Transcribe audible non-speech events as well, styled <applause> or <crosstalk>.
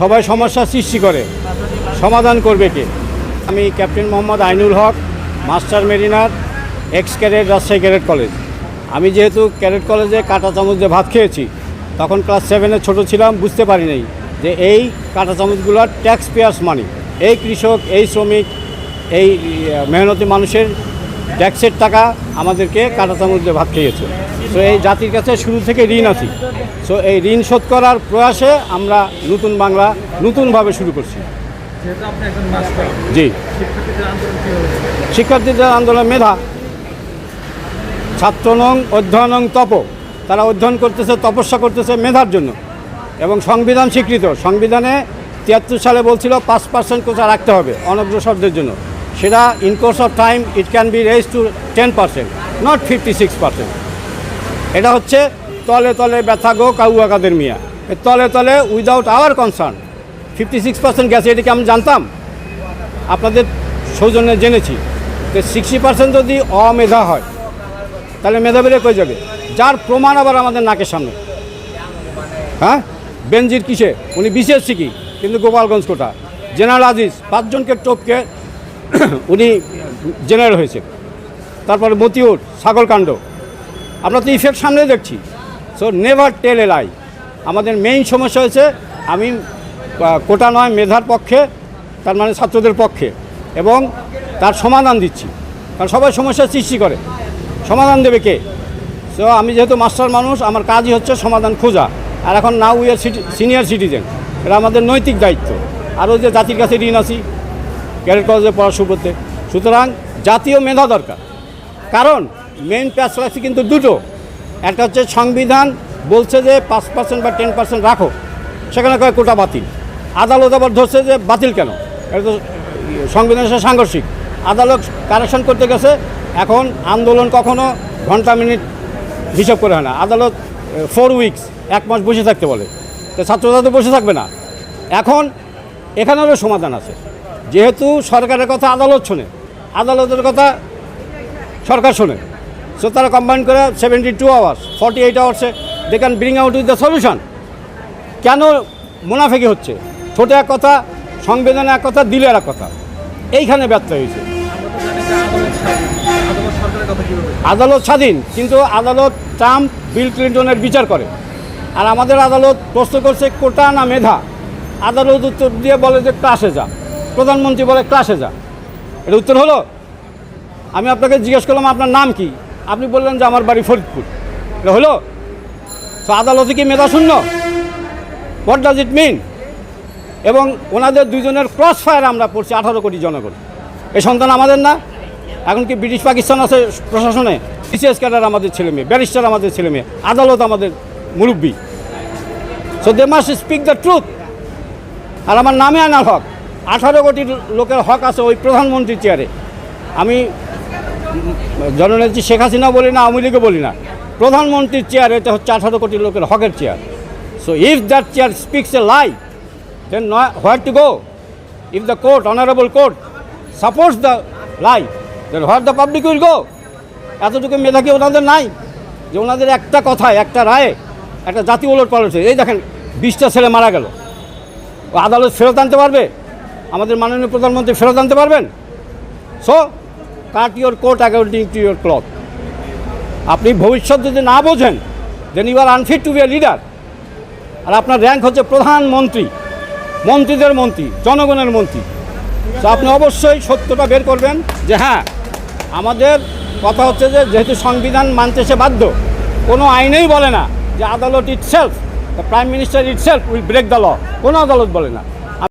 সবাই সমস্যা সৃষ্টি করে। সমাধান করবে কে? আমি captain Mohammad Ainul Haque, master mariner, ex cadet Rajshahi cadet college. আমি যেহেতু ক্যাডেট কলেজে কাঁটা চামচ যে ভাত খেয়েছি, তখন ক্লাস সেভেনে ছোট ছিলাম, বুঝতে পারি নাই যে এই কাঁটা চামচগুলোর ট্যাক্স পেয়ার্স মানি এই কৃষক, এই শ্রমিক, এই মেহনতি মানুষের ট্যাক্সের টাকা আমাদেরকে কাঁটা চামচ দিয়ে ভাত খেয়েছে। তো এই জাতির কাছে শুরু থেকে ঋণ আছি। সো এই ঋণ শোধ করার প্রয়াসে আমরা নতুন বাংলা নতুনভাবে শুরু করছি। জি। শিক্ষার্থীদের আন্দোলন মেধা। ছাত্রনং অধ্যয়নং তপ। তারা অধ্যয়ন করতেছে তপস্যা করতেছে মেধার জন্য। এবং সংবিধান স্বীকৃত। সংবিধানে তিয়াত্তর সালে বলছিল পাঁচ পার্সেন্ট কোথা রাখতে হবে অনগ্রসরদের জন্য। সেটা in course of time it can be raise to ten percent not fifty six percent এটা হচ্ছে তলে তলে ব্যথা গো কাউয়া কাদের মিয়া। তলে তলে without our concern fifty six percent গেছে এটাকে আমি জানতাম? আপনাদের সৌজন্যে জেনেছি। তো সিক্সটি পার্সেন্ট যদি অমেধা হয়, তাহলে মেধা বেড়ে কয়ে যাবে? যার প্রমাণ আবার আমাদের নাকের সামনে। হ্যাঁ? বেনজির কিসে? উনি বিশেষ শিখি কিন্তু গোপালগঞ্জ কোটা। জেনারেল আজিজ, পাঁচজনকে টপকে <coughs> উনি জেনারেল হয়েছে তারপরে মতিউর, সাগরকাণ্ড। আমরা তো ইফেক্ট সামনে দেখছি। So never tell a lie আমাদের মেইন সমস্যা হয়েছে, আমি কোটা নয়, মেধার পক্ষে, তার মানে ছাত্রদের পক্ষে। এবং তার সমাধান দিচ্ছি। কারণ সবাই সমস্যার সৃষ্টি করে। সমাধান দেবে কে? সো আমি যেহেতু মাস্টার মানুষ, আমার কাজই হচ্ছে সমাধান খোঁজা। আর এখন now we are senior citizen এটা আমাদের নৈতিক দায়িত্ব। আরও যে জাতির কাছে ঋণ আছি ক্যাডেট কলেজে পড়াশোনা করতে সুতরাং জাতীয় মেধা দরকার। কারণ মেইন প্যাসলাসি কিন্তু দুটো। একটা হচ্ছে সংবিধান, বলছে যে পাঁচ পার্সেন্ট বা টেন পার্সেন্ট রাখো। সেখানে কয় কোটা বাতিল? আদালত আবার ধরছে যে বাতিল কেন? এটা তো সংবিধানের সাথে সাংঘর্ষিক। আদালত কারেকশন করতে গেছে। এখন আন্দোলন কখনো ঘণ্টা মিনিট হিসাব করে হয় না। আদালত ফোর উইকস এক মাস বসে থাকতে বলে। তো ছাত্ররা বসে থাকবে না। এখন এখানেরও সমাধান আছে। যেহেতু সরকারের কথা আদালত শোনে, আদালতের কথা সরকার শোনে। সো তারা কম্বাইন করে seventy two hours forty eight আওয়ার্সে they can bring out with the solution কেন মুনাফেকি হচ্ছে? ছোটো এক কথা সংবিধানে এক কথা দিলে এক কথা। এইখানে ব্যর্থ হয়েছে? আদালত স্বাধীন, কিন্তু আদালত ট্রাম্প, বিল ক্লিন্টনের বিচার করে। আর আমাদের আদালত প্রশ্ন করছে, কোটা না মেধা? আদালত উত্তর দিয়ে বলে যে ক্লাসে যা। প্রধানমন্ত্রী বলে ক্লাসে যা। এটা উত্তর হলো, আমি আপনাকে জিজ্ঞেস করলাম, আপনার নাম কি? আপনি বললেন যে, আমার বাড়ি ফরিদপুর। এটা হলো, তো আদালতে কি মেধা শূন্য? হোয়াট ডাজ ইট মিন এবং ওনাদের দুজনের ক্রস ফায়ার আমরা পড়ছি আঠারো কোটি জনগণ। এই সন্তান আমাদের না। এখন কি ব্রিটিশ পাকিস্তান আছে প্রশাসনে? বিসিএস ক্যাডার আমাদের ছেলে মেয়ে, ব্যারিস্টার আমাদের ছেলে মেয়ে, আদালত আমাদের মুরব্বী। So they must speak the truth আর আমার নামে আনার হক। আঠারো কোটি লোকের হক আছে ওই প্রধানমন্ত্রীর চেয়ারে আমি জননেত্রী শেখ হাসিনা বলি না আওয়ামী লীগও বলি না প্রধানমন্ত্রীর চেয়ার এটা হচ্ছে আঠারো কোটি লোকের হকের chair so if that chair speaks a lie then where to go? If the court, honorable court, supports the lie, then where the public will go? এতটুকু মেধা কি ওনাদের নাই যে ওনাদের একটা কথায় একটা রায়ে একটা জাতি ওলট পালট। এই দেখেন বিশটা ছেলে মারা গেল আদালত ফেরত আনতে পারবে আমাদের মাননীয় প্রধানমন্ত্রী ফেরত আনতে পারবেন? So cut your court according to your cloth আপনি ভবিষ্যৎ যদি না বোঝেন then you are unfit to be a leader আর আপনার র্যাঙ্ক হচ্ছে প্রধানমন্ত্রী মন্ত্রীদের মন্ত্রী, জনগণের মন্ত্রী। তো আপনি অবশ্যই সত্যটা বের করবেন যে হ্যাঁ আমাদের কথা হচ্ছে যে যেহেতু সংবিধান মানতে সে বাধ্য, কোনো আইনেই বলে না যে আদালত itself the prime minister itself will break the law কোনো আদালত বলে না।